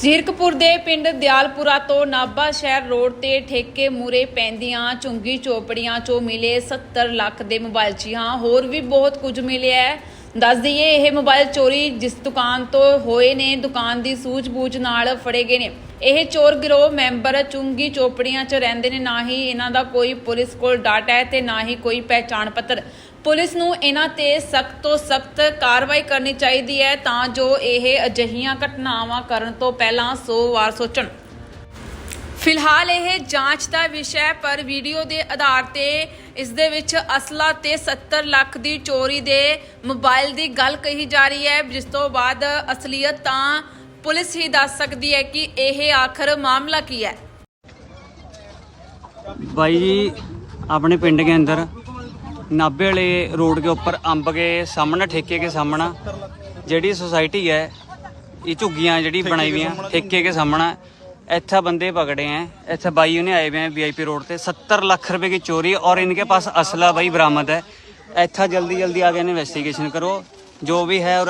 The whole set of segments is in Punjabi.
ਜ਼ੀਰਕਪੁਰ ਦੇ ਪਿੰਡ ਦਿਆਲਪੁਰਾ ਤੋਂ ਨਾਭਾ ਸ਼ਹਿਰ ਰੋਡ ਤੇ ਠੇਕੇ ਮੂਰੇ ਪੈਂਦੀਆਂ ਚੁੰਗੀ ਚੋਪੜੀਆਂ ਚੋਂ ਮਿਲੇ 70 ਲੱਖ ਦੇ ਮੋਬਾਈਲ ਜੀ ਹਾਂ, ਹੋਰ ਵੀ ਬਹੁਤ ਕੁਝ ਮਿਲਿਆ ਹੈ। ਦੱਸ ਦਈਏ, ਇਹ ਮੋਬਾਈਲ ਚੋਰੀ ਜਿਸ ਦੁਕਾਨ ਤੋਂ ਹੋਏ ਨੇ, ਦੁਕਾਨ ਦੀ ਸੂਝ-ਬੂਝ ਨਾਲ ਫੜੇ ਗਏ ਨੇ। ਇਹ ਚੋਰ ਗਿਰੋਹ ਮੈਂਬਰ ਚੁੰਗੀ ਚੋਪੜੀਆਂ 'ਚ ਰਹਿੰਦੇ ਨੇ, ਨਾ ਹੀ ਇਹਨਾਂ ਦਾ ਕੋਈ ਪੁਲਿਸ ਕੋਲ ਡਾਟਾ ਹੈ ਤੇ ਨਾ ਹੀ ਕੋਈ ਪਹਿਚਾਣ ਪੱਤਰ। ਪੁਲਿਸ ਨੂੰ ਇਹਨਾਂ ਤੇ ਸਖਤ ਤੋਂ ਸਖਤ ਕਾਰਵਾਈ ਕਰਨੀ ਚਾਹੀਦੀ ਹੈ ਤਾਂ ਜੋ ਇਹ ਅਜਹੀਆਂ ਘਟਨਾਵਾਂ ਕਰਨ ਤੋਂ ਪਹਿਲਾਂ 100 ਵਾਰ ਸੋਚਣ। ਫਿਲਹਾਲ ਇਹ ਜਾਂਚ ਦਾ ਵਿਸ਼ਾ ਹੈ, ਪਰ ਵੀਡੀਓ ਦੇ ਆਧਾਰ ਤੇ ਇਸ ਦੇ ਵਿੱਚ ਅਸਲਾ ਤੇ 70 ਲੱਖ ਦੀ ਚੋਰੀ ਦੇ ਮੋਬਾਈਲ ਦੀ ਗੱਲ ਕਹੀ ਜਾ ਰਹੀ ਹੈ। ਜਿਸ ਤੋਂ ਬਾਅਦ ਅਸਲੀਅਤ ਤਾਂ ਪੁਲਿਸ ਹੀ ਦੱਸ ਸਕਦੀ ਹੈ ਕਿ ਇਹ ਆਖਰ ਮਾਮਲਾ ਕੀ ਹੈ। ਬਾਈ ਜੀ, ਆਪਣੇ ਪਿੰਡ ਦੇ ਅੰਦਰ नाभे वाले रोड के ऊपर अंब के सामने ठेके के सामने ਜਿਹੜੀ सोसाइटी है ये झुग्गियां ਜਿਹੜੀ बनाई हुई हैं ठेके के सामने ਇੱਥੇ ਬੰਦੇ पकड़े हैं ਇੱਥੇ भाई उन्हें आए हुए हैं वीआईपी रोड पे 70 लाख रुपए की चोरी और इनके पास असला भाई बरामद है ਇੱਥੇ जल्दी जल्दी आगे इन्वेस्टिगेशन करो जो भी है और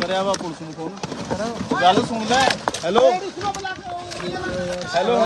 ਕਰਿਆ ਵਾ ਪੁਲਿਸ ਨੂੰ ਫੋਨ ਗੱਲ ਸੁਣ ਲੈ। Hello hello